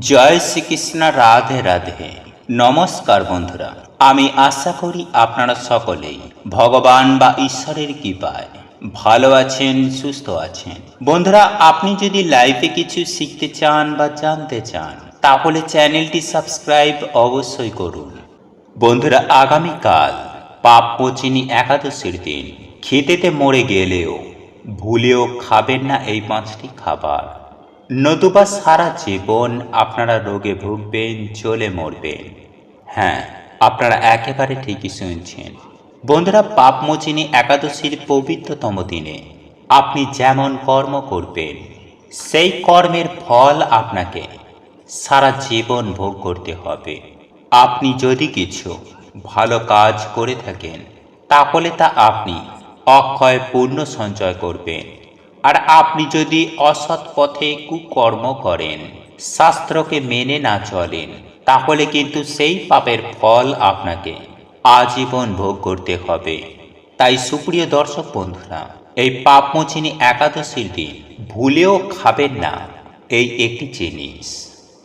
জয় শ্রীকৃষ্ণ, রাধে রাধে। নমস্কার বন্ধুরা, আমি আশা করি আপনারা সকলেই ভগবান বা ঈশ্বরের কৃপায় ভালো আছেন, সুস্থ আছেন। বন্ধুরা, আপনি যদি লাইফে কিছু শিখতে চান বা জানতে চান, তাহলে চ্যানেলটি সাবস্ক্রাইব অবশ্যই করুন। বন্ধুরা, আগামীকাল পাপ পচিনি একাদশীর দিন। খেতেতে মরে গেলেও ভুলেও খাবেন না এই পাঁচটি খাবার। নতুবা সারা জীবন আপনারা রোগে ভুগবেন চলে মরবেন। হ্যাঁ আপনারা একেবারে ঠিকই শুনছেন। বন্ধুরা পাপমোচিনী একাদশীর পবিত্রতম দিনে আপনি যেমন কর্ম করবেন, সেই কর্মের ফল আপনাকে সারা জীবন ভোগ করতে হবে। আপনি যদি কিছু ভালো কাজ করে থাকেন, তাহলে তা আপনি অক্ষয় পূর্ণ সঞ্চয় করবেন। আর আপনি যদি অসৎ পথে কুকর্ম করেন, শাস্ত্রকে মেনে না চলেন, তাহলে কিন্তু সেই পাপের ফল আপনাকে আজীবন ভোগ করতে হবে। তাই সুপ্রিয় দর্শক বন্ধুরা, এই পাপমোচিনী একাদশীর দিন ভুলেও খাবেন না এই একটি জিনিস।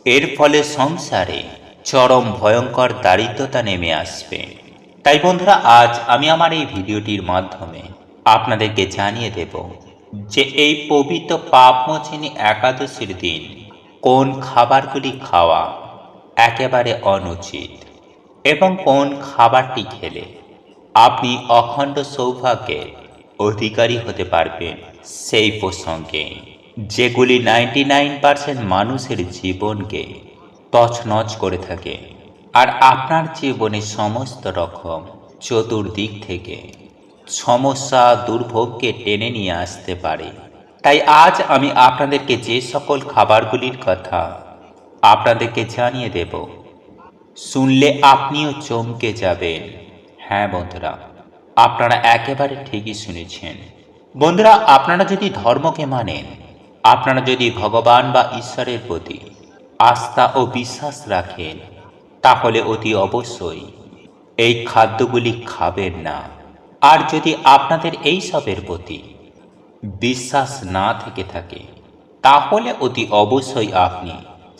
এর ফলে সংসারে চরম ভয়ঙ্কর দারিদ্রতা নেমে আসবে। তাই বন্ধুরা, আজ আমি আমার এই ভিডিওটির মাধ্যমে আপনাদেরকে জানিয়ে দেব যে এই পবিত্র পাপমোচিনী একাদশীর দিন কোন খাবারগুলি খাওয়া একেবারে অনুচিত এবং কোন খাবারটি খেলে আপনি অখণ্ড সৌভাগ্যের অধিকারী হতে পারবেন সেই প্রসঙ্গে। যেগুলি নাইনটি নাইন পার্সেন্ট মানুষের জীবনকে তছনছ করে থাকে। আর আপনার জীবনে সমস্ত রকম চতুর্দিক থেকে সমস্যা দুর্ভোগকে টেনে নিয়ে আসতে পারে। তাই আজ আমি আপনাদেরকে যে সকল খাবারগুলির কথা আপনাদেরকে জানিয়ে দেব, শুনলে আপনিও চমকে যাবেন। হ্যাঁ বন্ধুরা, আপনারা একেবারে ঠিকই শুনেছেন। বন্ধুরা, আপনারা যদি ধর্মকে মানেন, আপনারা যদি ভগবান বা ঈশ্বরের প্রতি আস্থা ও বিশ্বাস রাখেন, তাহলে অতি অবশ্যই এই খাদ্যগুলি খাবেন না। আর যদি আপনাদের এই সবের প্রতি বিশ্বাস না থেকে থাকে, তাহলে অতি অবশ্যই আপনি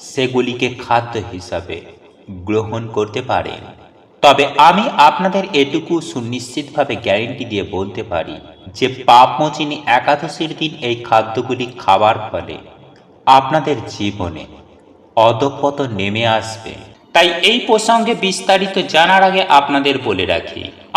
সেগুলিকে খাদ্য হিসাবে গ্রহণ করতে পারেন। তবে আমি আপনাদের এটুকু সুনিশ্চিতভাবে গ্যারেন্টি দিয়ে বলতে পারি যে পাপমোচিনী একাদশীর দিন এই খাদ্যগুলি খাওয়ার ফলে আপনাদের জীবনে অধপত নেমে আসবে। তাই এই প্রসঙ্গে বিস্তারিত জানার আগে আপনাদের বলে রাখি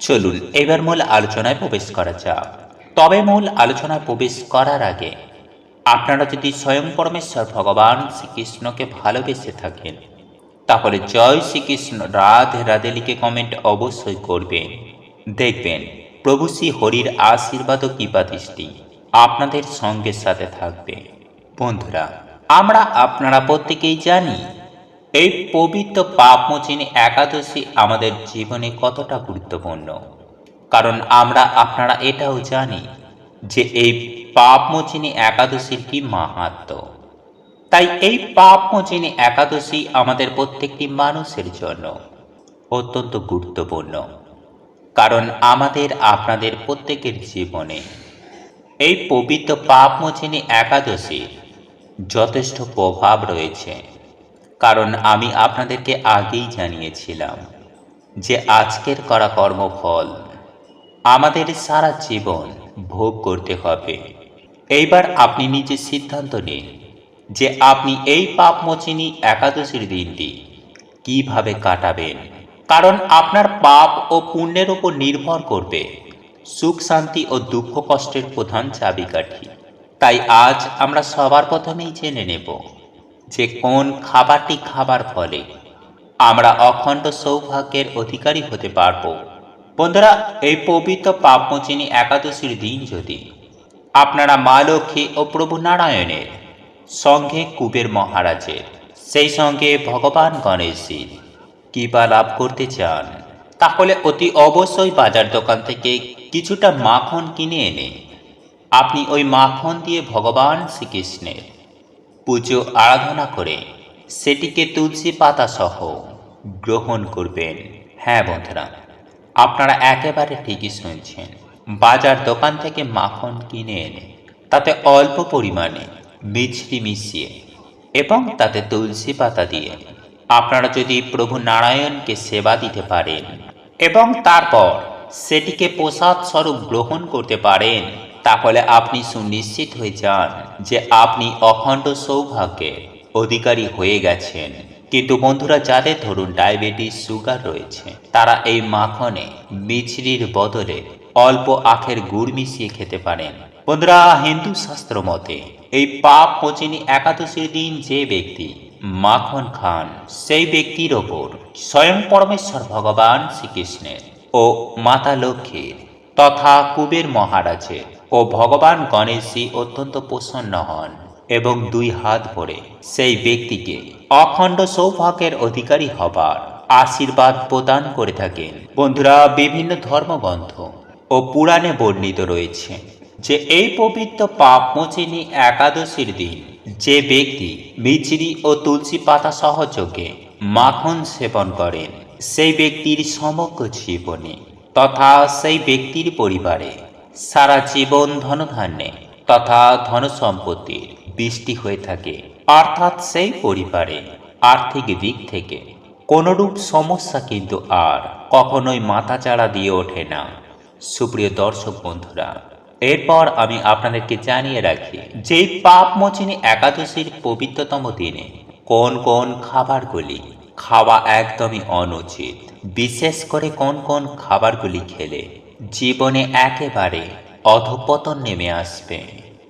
চলুন, এবার মূল আলোচনায় প্রবেশ করা যাক। তবে মূল আলোচনায় প্রবেশ করার আগে, আপনারা যদি স্বয়ং পরমেশ্বর ভগবান শ্রীকৃষ্ণকে ভালোবেসে থাকেন, তাহলে জয় শ্রীকৃষ্ণ রাধে রাধে লিখে কমেন্ট অবশ্যই করবেন। দেখবেন, প্রভু শ্রী হরির আশীর্বাদ ও কৃপা দৃষ্টি আপনাদের সঙ্গে সাথে থাকবে। বন্ধুরা, আমরা আপনারা প্রত্যেকেই জানি এই পবিত্র পাপমোচিনী একাদশী আমাদের জীবনে কতটা গুরুত্বপূর্ণ? কারণ আমরা, আপনারা এটাও জানি যে এই পাপমোচিনী একাদশীর কি মাহাত্ম। তাই এই পাপমোচিনী একাদশী আমাদের প্রত্যেকটি মানুষের জন্য অত্যন্ত গুরুত্বপূর্ণ। কারণ আমাদের, আপনাদের প্রত্যেকের জীবনে এই পবিত্র পাপমোচিনী একাদশীর যথেষ্ট প্রভাব রয়েছে। কারণ আমি আপনাদেরকে আগেই জানিয়েছিলাম যে আজকের করা কর্মফল আমাদের সারা জীবন ভোগ করতে হবে। এইবার আপনি নিজে সিদ্ধান্ত নিন যে আপনি এই পাপ পাপমোচিনী একাদশীর দিনটি কীভাবে কাটাবেন। কারণ আপনার পাপ ও পুণ্যের উপর নির্ভর করবে সুখ, শান্তি ও দুঃখ কষ্টের প্রধান চাবিকাঠি। তাই আজ আমরা সবার প্রথমেই জেনে নেব যে কোন খাবারটি খাবার ফলে আমরা অখণ্ড সৌভাগ্যের অধিকারী হতে পারব। বন্ধুরা, এই পবিত্র পাপমোচিনী একাদশীর দিন যদি আপনারা মা লক্ষ্মী ও প্রভু নারায়ণের সঙ্গে কুবের মহারাজের, সেই সঙ্গে ভগবান গণেশের কৃপা লাভ করতে চান, তাহলে অতি অবশ্যই বাজার দোকান থেকে কিছুটা মাখন কিনে এনে আপনি ওই মাখন দিয়ে ভগবান শ্রীকৃষ্ণের পুজো আরাধনা করে সেটিকে তুলসী পাতা সহ গ্রহণ করবেন। হ্যাঁ বন্ধুরা, আপনারা একেবারে ঠিকই শুনছেন। বাজার দোকান থেকে মাখন কিনে এনে তাতে অল্প পরিমাণে মিছরি মিশিয়ে এবং তাতে তুলসী পাতা দিয়ে আপনারা যদি প্রভু নারায়ণকে সেবা দিতে পারেন এবং তারপর সেটিকে প্রসাদ স্বরূপ গ্রহণ করতে পারেন তাহলে আপনি সুনিশ্চিত হয়ে যান যে আপনি অখণ্ড সৌভাগ্যের অধিকারী হয়ে গেছেন। কিন্তু বন্ধুরা, যাদের ধরুন ডায়াবেটিস, সুগার রয়েছে, তারা এই মাখনে, মিছরির বদলে অল্প আখের গুড় মিশিয়ে খেতে পারেন। বন্ধুরা, হিন্দু শাস্ত্র মতে, এই পাপ মোচিনী একাদশীর দিন যে ব্যক্তি মাখন খান, সেই ব্যক্তির ওপর স্বয়ং পরমেশ্বর ভগবান শ্রীকৃষ্ণের ও মাতা লক্ষ্মীর তথা কুবের মহারাজের ও ভগবান গণেশজি অত্যন্ত প্রসন্ন হন এবং দুই হাত ভরে সেই ব্যক্তিকে অখণ্ড সৌভাগ্যের অধিকারী হবার আশীর্বাদ প্রদান করে থাকেন। বন্ধুরা, বিভিন্ন ধর্মগ্রন্থ ও পুরাণে বর্ণিত রয়েছে যে এই পবিত্র পাপমোচিনী একাদশীর দিন যে ব্যক্তি মিচড়ি ও তুলসী পাতা সহযোগে মাখন সেবন করেন, সেই ব্যক্তির সমগ্র জীবনে তথা সেই ব্যক্তির পরিবারে সারা জীবন ধনধান্যে তথা ধন সম্পত্তির বৃষ্টি হয়ে থাকে। অর্থাৎ সেই পরিবারে আর্থিক দিক থেকে কোনরূপ সমস্যা কিন্তু আর কখনোই মাথাচাড়া দিয়ে ওঠে না। সুপ্রিয় দর্শক বন্ধুরা, এরপর আমি আপনাদেরকে জানিয়ে রাখি যে পাপ একাদশীর পবিত্রতম দিনে কোন কোন খাবারগুলি খাওয়া একদমই অনুচিত। বিশেষ করে কোন কোন খাবারগুলি খেলে জীবনে একেবারে অধপতন নেমে আসবে।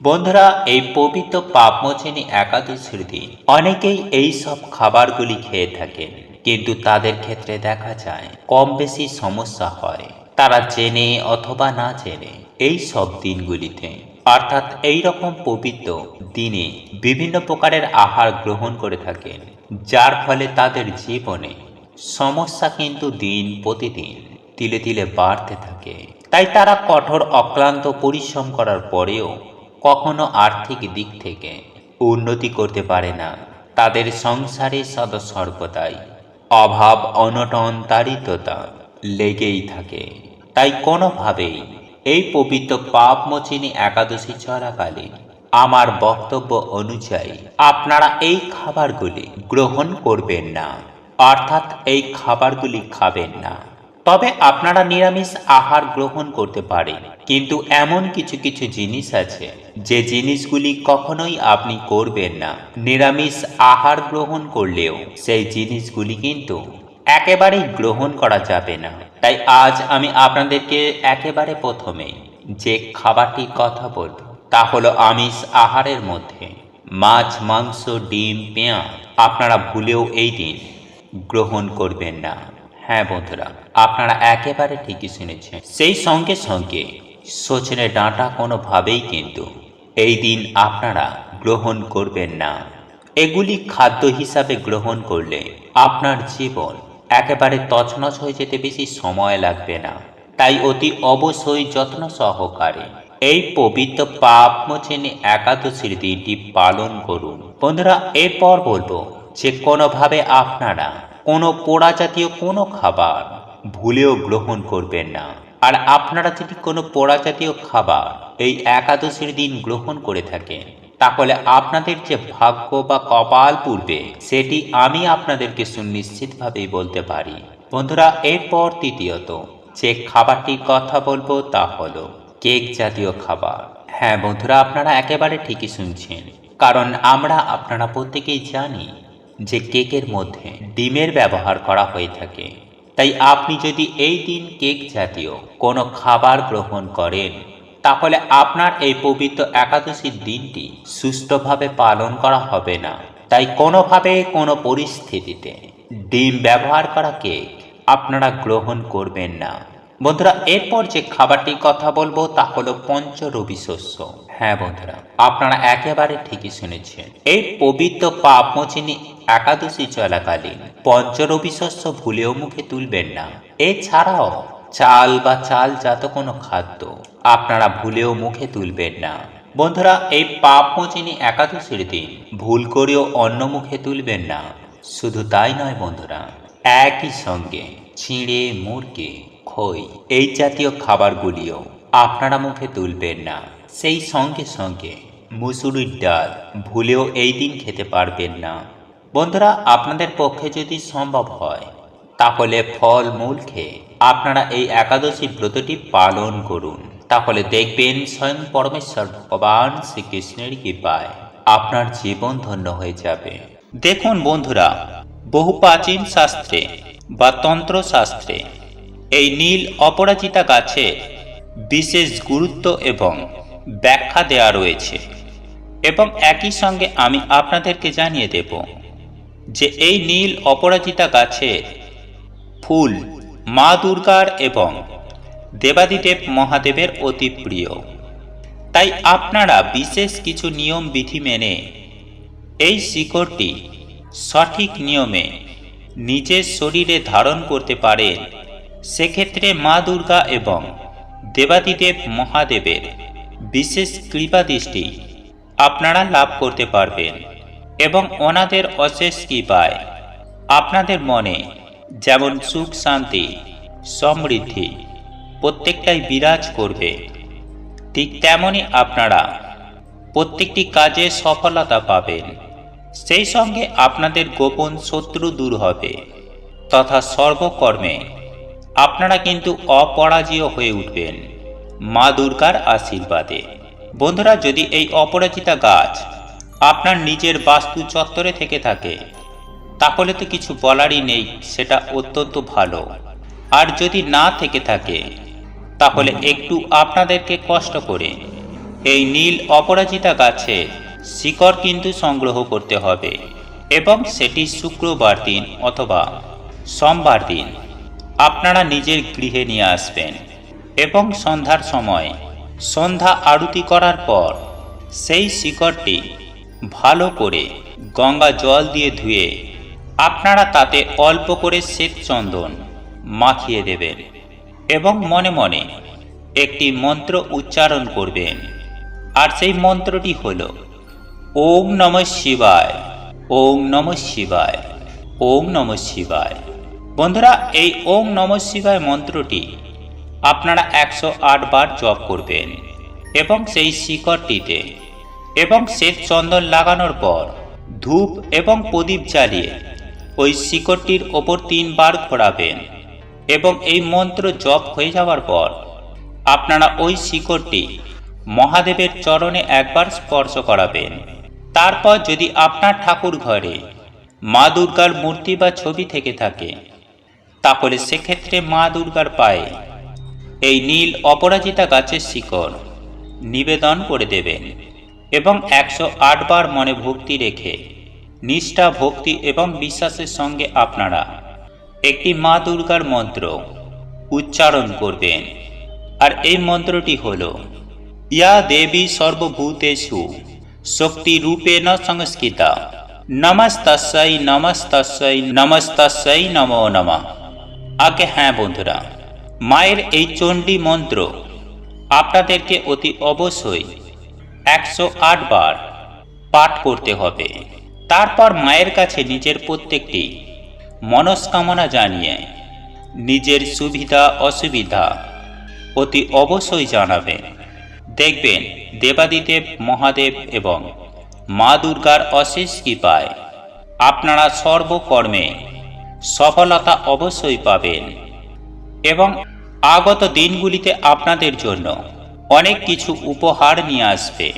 বন্ধুরা, এই পবিত্র পাপমোচনী একাদশীর দিন অনেকেই এই সব খাবারগুলি খেয়ে থাকেন, কিন্তু তাদের ক্ষেত্রে দেখা যায় কম বেশি সমস্যা হয়। তারা জেনে অথবা না জেনে এই সব দিনগুলিতে, অর্থাৎ এই রকম পবিত্র দিনে বিভিন্ন প্রকারের আহার গ্রহণ করে থাকেন, যার ফলে তাদের জীবনে সমস্যা কিন্তু দিন প্রতিদিন তিলে তিলে বাড়তে থাকে। তাই তারা কঠোর, অক্লান্ত পরিশ্রম করার পরেও কখনো আর্থিক দিক থেকে উন্নতি করতে পারে না। তাদের সংসারে সদা সর্বদাই অভাব, অনটন, দারিদ্রতা লেগেই থাকে। তাই কোনোভাবেই এই পবিত্র পাপমোচিনী একাদশী চলাকালীন আমার বক্তব্য অনুযায়ী আপনারা এই খাবারগুলি গ্রহণ করবেন না, অর্থাৎ এই খাবারগুলি খাবেন না। তবে আপনারা নিরামিষ আহার গ্রহণ করতে পারেন কিন্তু এমন কিছু কিছু জিনিস আছে, যে জিনিসগুলি কখনোই আপনি করবেন না। নিরামিষ আহার গ্রহণ করলেও সেই জিনিসগুলি কিন্তু একেবারেই গ্রহণ করা যাবে না। তাই আজ আমি আপনাদেরকে একেবারে প্রথমে যে খাবারটি কথা বলব, তা হলো আমিষ আহারের মধ্যে মাছ, মাংস, ডিম, পেঁয়াজ, আপনারা ভুলেও এই দিন গ্রহণ করবেন না। হ্যাঁ বন্ধুরা, আপনারা একেবারে ঠিকই শুনেছেন। সেই সঙ্গে সঙ্গে সজনে ডাঁটা কোনোভাবেই কিন্তু এই দিন আপনারা গ্রহণ করবেন না। এগুলি খাদ্য হিসাবে গ্রহণ করলে আপনার জীবন একেবারে তছনছ হয়ে যেতে বেশি সময় লাগবে না। তাই অতি অবশ্যই যত্ন সহকারে এই পবিত্র পাপ মোচনে একাদশীর দিনটি পালন করুন। বন্ধুরা, এরপর বলব যে কোনোভাবে আপনারা কোনো পোড়া জাতীয় কোনো খাবার ভুলেও গ্রহণ করবেন না। আর আপনারা যদি কোনো পোড়া জাতীয় খাবার এই একাদশীর দিন গ্রহণ করে থাকেন, তাহলে আপনাদের যে ভাগ্য বা কপাল পূর্বে, সেটি আমি আপনাদেরকে সুনিশ্চিতভাবেই বলতে পারি। বন্ধুরা, এরপর তৃতীয়ত, যে খাবারটির কথা বলব তা হলো কেক জাতীয় খাবার। হ্যাঁ বন্ধুরা, আপনারা একেবারে ঠিকই শুনছেন। কারণ আমরা, আপনারা প্রত্যেকেই জানি যে কেকের মধ্যে ডিমের ব্যবহার করা হয়ে থাকে। তাই আপনি যদি এই দিন কেক জাতীয় কোনো খাবার গ্রহণ করেন, তাহলে আপনার এই পবিত্র একাদশীর দিনটি সুষ্ঠুভাবে পালন করা হবে না। তাই কোনোভাবে কোনো পরিস্থিতিতে ডিম ব্যবহার করা কেক আপনারা গ্রহণ করবেন না। বন্ধুরা, এরপর যে খাবারটির কথা বলব তা হলো পঞ্চ রবি শস্য। হ্যাঁ বন্ধুরা, আপনারা একেবারে ঠিকই শুনেছেন। এই পবিত্র পাপমোচিনী একাদশী চলাকালীন পঞ্চ রবি শস্য ভুলেও মুখে তুলবেন না। এছাড়াও চাল বা চালজাত কোনো খাদ্য আপনারা ভুলেও মুখে তুলবেন না। বন্ধুরা, এই পাপমোচিনী একাদশীর দিন ভুল করেও অন্য মুখে তুলবেন না। শুধু তাই নয় বন্ধুরা, একই সঙ্গে ছিঁড়ে, মুরগি খই, এই জাতীয় খাবারগুলিও আপনারা মুখে তুলবেন না। সেই সঙ্গে সঙ্গে মুসুরির ডাল ভুলেও এই দিন খেতে পারবেন না। বন্ধুরা, আপনাদের পক্ষে যদি সম্ভব হয়, তাহলে ফল মূল খেয়ে আপনারা এই একাদশীর ব্রতটি পালন করুন। তাহলে দেখবেন স্বয়ং পরমেশ্বর ভগবান শ্রীকৃষ্ণের কৃপায় আপনার জীবন ধন্য হয়ে যাবে। দেখুন বন্ধুরা, বহু প্রাচীন শাস্ত্রে বা তন্ত্রশাস্ত্রে এই নীল অপরাজিতা গাছে বিশেষ গুরুত্ব এবং ব্যাখ্যা দেওয়া রয়েছে। এবং একই সঙ্গে আমি আপনাদেরকে জানিয়ে দেব যে এই নীল অপরাজিতা গাছে ফুল, মা দুর্গার এবং দেবাদিদেব মহাদেবের অতি প্রিয়। তাই আপনারা বিশেষ কিছু নিয়ম বিধি মেনে এই শিকড়টি সঠিক নিয়মে নিজের শরীরে ধারণ করতে পারেন। সেক্ষেত্রে মা দুর্গা এবং দেবাদিদেব মহাদেবের বিশেষ কৃপা দৃষ্টি আপনারা লাভ করতে পারবেন এবং ওনাদের অশেষ কৃপায় আপনাদের মনে যেমন সুখ, শান্তি, সমৃদ্ধি প্রত্যেকটাই বিরাজ করবে। ঠিক তেমনই আপনারা প্রত্যেকটি কাজে সফলতা পাবেন। সেই সঙ্গে আপনাদের গোপন শত্রু দূর হবে তথা সর্বকর্মে আপনারা কিন্তু অপরাজীয় হয়ে উঠবেন। মা দুর্গার আশীর্বাদে। বন্ধুরা, যদি এই অপরাজিতা গাছ আপনার নিজের বাস্তু চত্বরে থেকে থাকে, তাহলে তো কিছু বলারই নেই, সেটা অত্যন্ত ভালো। আর যদি না থেকে থাকে, তাহলে একটু আপনাদেরকে কষ্ট করে এই নীল অপরাজিতা গাছে শিকড় কিন্তু সংগ্রহ করতে হবে। এবং সেটি শুক্রবার দিন অথবা সোমবার দিন আপনারা নিজের গৃহে নিয়ে আসবেন। এবং সন্ধ্যার সময় সন্ধ্যা আরতি করার পর সেই শিকড়টি ভালো করে গঙ্গা জল দিয়ে ধুয়ে আপনারা তাতে অল্প করে শ্বেত চন্দন মাখিয়ে দেবেন এবং মনে মনে একটি মন্ত্র উচ্চারণ করবেন। আর সেই মন্ত্রটি হল, ওম নম শিবায়, ওম নম শিবায়, ওম নম শিবায়। বন্ধুরা, এই ওম নম শিবায় মন্ত্রটি আপনারা একশো আট বার জপ করবেন এবং সেই শিকড়টিতে এবং শ্বেত চন্দন লাগানোর পর ধূপ এবং প্রদীপ জ্বালিয়ে ওই শিকড়টির ওপর তিনবার ঘোরাবেন এবং এই মন্ত্র জপ হয়ে যাওয়ার পর আপনারা ওই শিকড়টি মহাদেবের চরণে একবার স্পর্শ করাবেন। তারপর যদি আপনার ঠাকুর ঘরে মা দুর্গার মূর্তি বা ছবি থেকে থাকে তাহলে সেক্ষেত্রে মা দুর্গার পায়ে এই নীল অপরাজিতা গাছের শিকড় নিবেদন করে দেবেন এবং একশো আট বার মনে ভক্তি রেখে নিষ্ঠা, ভক্তি এবং বিশ্বাসের সঙ্গে আপনারা একটি মা দুর্গার মন্ত্র উচ্চারণ করবেন। আর এই মন্ত্রটি হল, ইয়া দেবী সর্বভূতেষু শক্তি রূপে ন সংস্কৃতা। নমস্তস্যই নমস্তস্যই নমস্তস্যই নমো নমঃ। আগে হ্যাঁ বন্ধুরা, মায়ের এই চণ্ডী মন্ত্র আপনাদেরকে অতি অবশ্যই একশো আট বার পাঠ করতে হবে। তারপর মায়ের কাছে নিজের প্রত্যেকটি মনস্কামনা জানিয়ে নিজের সুবিধা, অসুবিধা অতি অবশ্যই জানাবেন। দেখবেন দেবাদিদেব, মহাদেব এবং মা দুর্গার অশেষ কৃপায় আপনারা সর্বকর্মে সফলতা অবশ্যই পাবেন। এবং আগত দিনগুলিতে আপনাদের জন্য অনেক কিছু উপহার নিয়ে আসবে।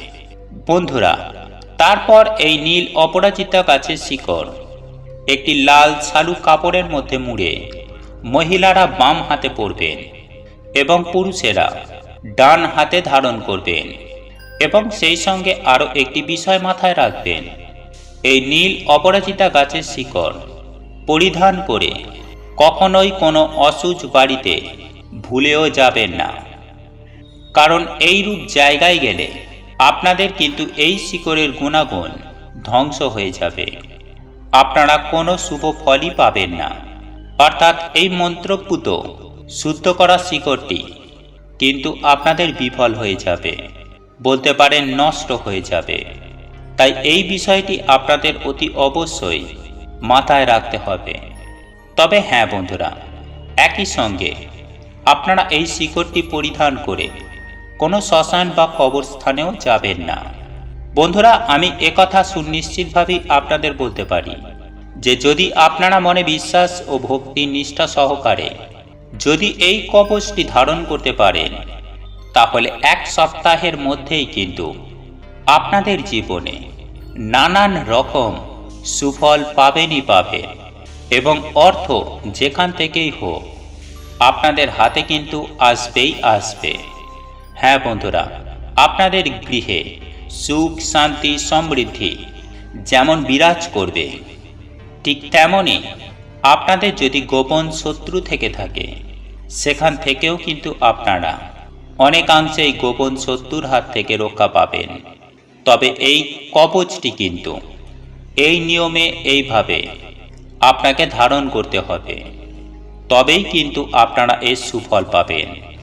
বন্ধুরা, তারপর এই নীল অপরাজিতা গাছের শিকড়, একটি লাল শালু কাপড়ের মধ্যে মুড়ে মহিলারা বাম হাতে পরবেন এবং পুরুষেরা ডান হাতে ধারণ করবেন এবং সেই সঙ্গে আরও একটি বিষয় মাথায় রাখবেন। এই নীল অপরাজিতা গাছের শিকড় পরিধান করে, কখনোই কোনো অসুচ বাড়িতে ভুলেও যাবেন না। কারণ এই রূপ জায়গায় গেলে আপনাদের কিন্তু এই শিকড়ের গুণাগুণ ধ্বংস হয়ে যাবে। আপনারা কোনো শুভ ফলই পাবেন না। অর্থাৎ এই মন্ত্রপুত, শুদ্ধ করা শিকড়টি কিন্তু আপনাদের বিফল হয়ে যাবে, বলতে পারেন নষ্ট হয়ে যাবে। তাই এই বিষয়টি আপনাদের অতি অবশ্যই মাথায় রাখতে হবে। তবে হ্যাঁ বন্ধুরা, একই সঙ্গে আপনারা এই শিকড়টি পরিধান করে কোনো শ্মশান বা কবরস্থানেও যাবেন না। বন্ধুরা, আমি একথা সুনিশ্চিতভাবেই আপনাদের বলতে পারি যে যদি আপনারা মনে বিশ্বাস ও ভক্তি নিষ্ঠা সহকারে যদি এই কবচটি ধারণ করতে পারেন, তাহলে এক সপ্তাহের মধ্যেই কিন্তু আপনাদের জীবনে নানান রকম সুফল পাবেনই পাবেন এবং অর্থ যেখান থেকেই হোক, আপনাদের হাতে কিন্তু আসবেই আসবে। হ্যাঁ বন্ধুরা, আপনাদের গৃহে সুখ, শান্তি, সমৃদ্ধি যেমন বিরাজ করবে, ঠিক তেমনই আপনাদের যদি গোপন শত্রু থেকে থাকে, সেখান থেকেও কিন্তু আপনারা অনেকাংশেই গোপন শত্রুর হাত থেকে রক্ষা পাবেন। তবে এই কবচটি কিন্তু এই নিয়মে এইভাবে আপনাকে ধারণ করতে হবে। তবেই কিন্তু আপনারা এর সুফল পাবেন।